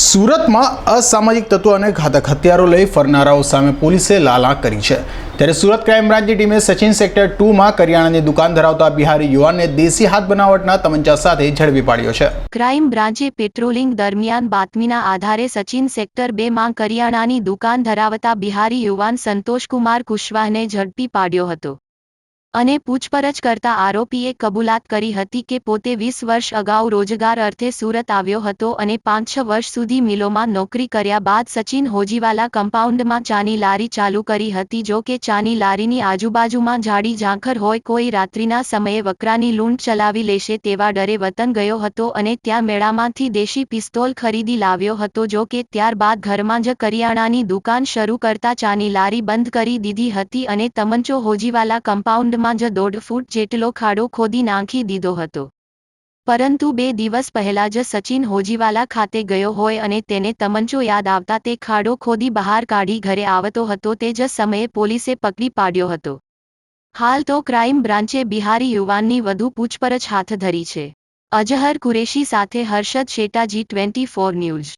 સુરતમાં અસામાજિક તત્વો અને ઘાતક હથિયારો લઈ ફરનારાઓ સામે પોલીસે લાલા કરી છે. ત્યારે સુરત ક્રાઇમ બ્રાન્ચની ટીમે સચિન સેક્ટર ટુમાં કરિયાણાની દુકાન ધરાવતા બિહારી યુવાનને દેશી હાથ બનાવટના તમંચા સાથે ઝડપી પાડ્યો છે. ક્રાઇમ બ્રાન્ચે પેટ્રોલિંગ દરમિયાન બાતમીના આધારે સચિન સેક્ટર બે માં કરિયાણાની દુકાન ધરાવતા બિહારી યુવાન સંતોષકુમાર કુશવાહને ઝડપી પાડ્યો હતો. અને પૂછપરછ કરતા આરોપીએ કબૂલાત કરી હતી કે પોતે વીસ વર્ષ અગાઉ રોજગાર અર્થે સુરત આવ્યો હતો અને પાંચ છ વર્ષ સુધી મિલોમાં નોકરી કર્યા બાદ સચિન હોજીવાલા કમ્પાઉન્ડમાં ચાની લારી ચાલુ કરી હતી. જો કે ચાની લારીની આજુબાજુમાં ઝાડી ઝાંખર હોય કોઈ રાત્રિના સમયે વકરાની લૂંટ ચલાવી લેશે તેવા ડરે વતન ગયો હતો અને ત્યાં મેળામાંથી દેશી પિસ્તોલ ખરીદી લાવ્યો હતો. જો કે ત્યારબાદ ઘરમાં જ કરિયાણાની દુકાન શરૂ કરતા ચાની લારી બંધ કરી દીધી હતી અને તમંચો હોજીવાલા કમ્પાઉન્ડમાં જ દોઢ ફૂટ જેટલો ખાડો ખોદી નાખી દીધો હતો. પરંતુ બે દિવસ પહેલા જ સચિન હોજીવાલા ખાતે ગયો હોય અને તેને તમંચો યાદ આવતા તે ખાડો ખોદી બહાર કાઢી ઘરે આવતો હતો તે જ સમયે પોલીસે પકડી પાડ્યો હતો. હાલ તો ક્રાઇમ બ્રાન્ચે બિહારી યુવાનની વધુ પૂછપરછ હાથ ધરી છે. અજહર કુરેશી સાથે Harshad Shetaji twenty four news.